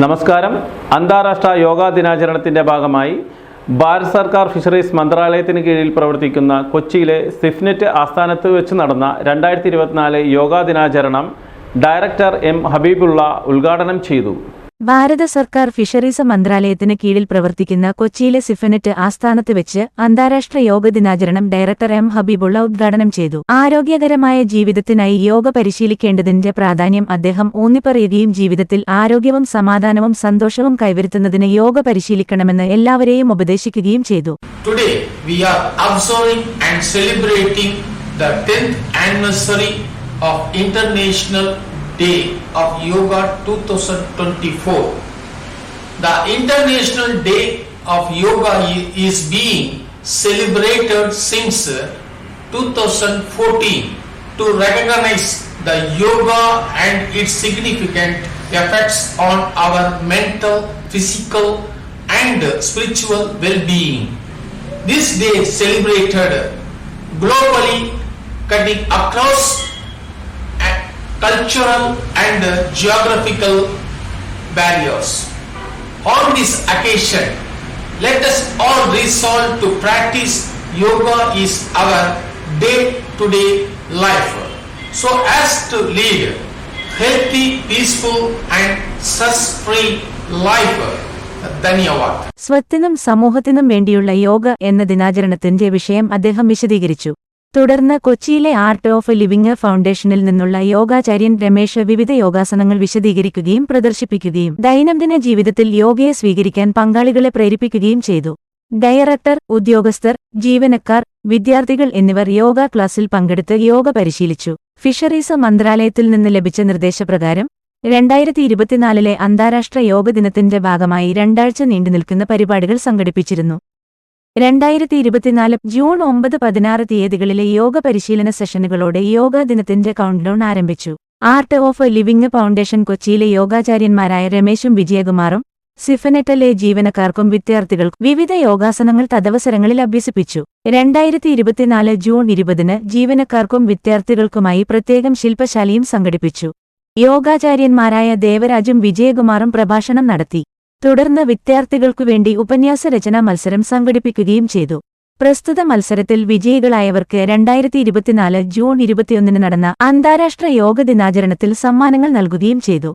നമസ്കാരം. അന്താരാഷ്ട്ര യോഗാ ദിനാചരണത്തിന്റെ ഭാഗമായി ഭാരത് സർക്കാർ ഫിഷറീസ് മന്ത്രാലയത്തിന് കീഴിൽ പ്രവർത്തിക്കുന്ന കൊച്ചിയിലെ സിഫ്നെറ്റ് ആസ്ഥാനത്ത് വെച്ച് നടന്ന രണ്ടായിരത്തി ഇരുപത്തിനാല് യോഗാ ദിനാചരണം ഡയറക്ടർ എം ഹബീബുള്ള ഉദ്ഘാടനം ചെയ്തു. ഭാരത സർക്കാർ ഫിഷറീസ് മന്ത്രാലയത്തിന് കീഴിൽ പ്രവർത്തിക്കുന്ന കൊച്ചിയിലെ സിഫനെറ്റ് ആസ്ഥാനത്ത് വെച്ച് അന്താരാഷ്ട്ര യോഗ ദിനാചരണം ഡയറക്ടർ എം ഹബീബുള്ള ഉദ്ഘാടനം ചെയ്തു. ആരോഗ്യകരമായ ജീവിതത്തിനായി യോഗ പരിശീലിക്കേണ്ടതിന്റെ പ്രാധാന്യം അദ്ദേഹം ഊന്നിപ്പറയുകയും ജീവിതത്തിൽ ആരോഗ്യവും സമാധാനവും സന്തോഷവും കൈവരുത്തുന്നതിന് യോഗ പരിശീലിക്കണമെന്ന് എല്ലാവരെയും ഉപദേശിക്കുകയും ചെയ്തു. The 10th anniversary of International Day of Yoga 2024. The International Day of Yoga is being celebrated since uh, 2014 to recognize the yoga and its significant effects on our mental, physical, and spiritual well-being. This day celebrated globally, cutting across cultural and uh, geographical barriers. On this occasion, let us all resolve to practice yoga is our day-to-day life, so as to lead healthy, peaceful, and stress-free life. സ്വത്തിനും സമൂഹത്തിനും വേണ്ടിയുള്ള യോഗ എന്ന ദിനാചരണത്തിന്റെ വിഷയം അദ്ദേഹം വിശദീകരിച്ചു തുടർന്ന് കൊച്ചിയിലെ ആർട്ട് ഓഫ് ലിവിംഗ് ഫൗണ്ടേഷനിൽ നിന്നുള്ള യോഗാചാര്യൻ രമേശ് വിവിധ യോഗാസനങ്ങൾ വിശദീകരിക്കുകയും പ്രദർശിപ്പിക്കുകയും ദൈനംദിന ജീവിതത്തിൽ യോഗയെ സ്വീകരിക്കാൻ പങ്കാളികളെ പ്രേരിപ്പിക്കുകയും ചെയ്തു. ഡയറക്ടർ ഉദ്യോഗസ്ഥർ ജീവനക്കാർ വിദ്യാർത്ഥികൾ എന്നിവർ യോഗ ക്ലാസിൽ പങ്കെടുത്ത് യോഗ പരിശീലിച്ചു. ഫിഷറീസ് മന്ത്രാലയത്തിൽ നിന്ന് ലഭിച്ച നിർദ്ദേശപ്രകാരം രണ്ടായിരത്തി ഇരുപത്തിനാലിലെ അന്താരാഷ്ട്ര യോഗ ദിനത്തിന്റെ ഭാഗമായി രണ്ടാഴ്ച നീണ്ടുനിൽക്കുന്ന പരിപാടികൾ സംഘടിപ്പിച്ചിരുന്നു. രണ്ടായിരത്തി ഇരുപത്തിനാല് ജൂൺ ഒമ്പത് പതിനാറ് തീയതികളിലെ യോഗ പരിശീലന സെഷനുകളോടെ യോഗാ ദിനത്തിന്റെ കൗണ്ട്ഡൌൺ ആരംഭിച്ചു. ആർട്ട് ഓഫ് ലിവിംഗ് ഫൗണ്ടേഷൻ കൊച്ചിയിലെ യോഗാചാര്യന്മാരായ രമേശും വിജയകുമാറും സിഫനെറ്റലെ ജീവനക്കാർക്കും വിദ്യാർത്ഥികൾക്കും വിവിധ യോഗാസനങ്ങൾ തദവസരങ്ങളിൽ അഭ്യസിപ്പിച്ചു. രണ്ടായിരത്തി ഇരുപത്തിനാല് ജൂൺ ഇരുപതിന് ജീവനക്കാർക്കും വിദ്യാർത്ഥികൾക്കുമായി പ്രത്യേകം ശില്പശാലയും സംഘടിപ്പിച്ചു. യോഗാചാര്യന്മാരായ ദേവരാജും വിജയകുമാറും പ്രഭാഷണം നടത്തി. തുടർന്ന് വിദ്യാർത്ഥികൾക്കു വേണ്ടി ഉപന്യാസ രചനാ മത്സരം സംഘടിപ്പിക്കുകയും ചെയ്തു. പ്രസ്തുത മത്സരത്തിൽ വിജയികളായവർക്ക് രണ്ടായിരത്തി ഇരുപത്തിനാല് ജൂൺ ഇരുപത്തിയൊന്നിന് നടന്ന അന്താരാഷ്ട്ര യോഗ ദിനാചരണത്തിൽ സമ്മാനങ്ങൾ നൽകുകയും ചെയ്തു.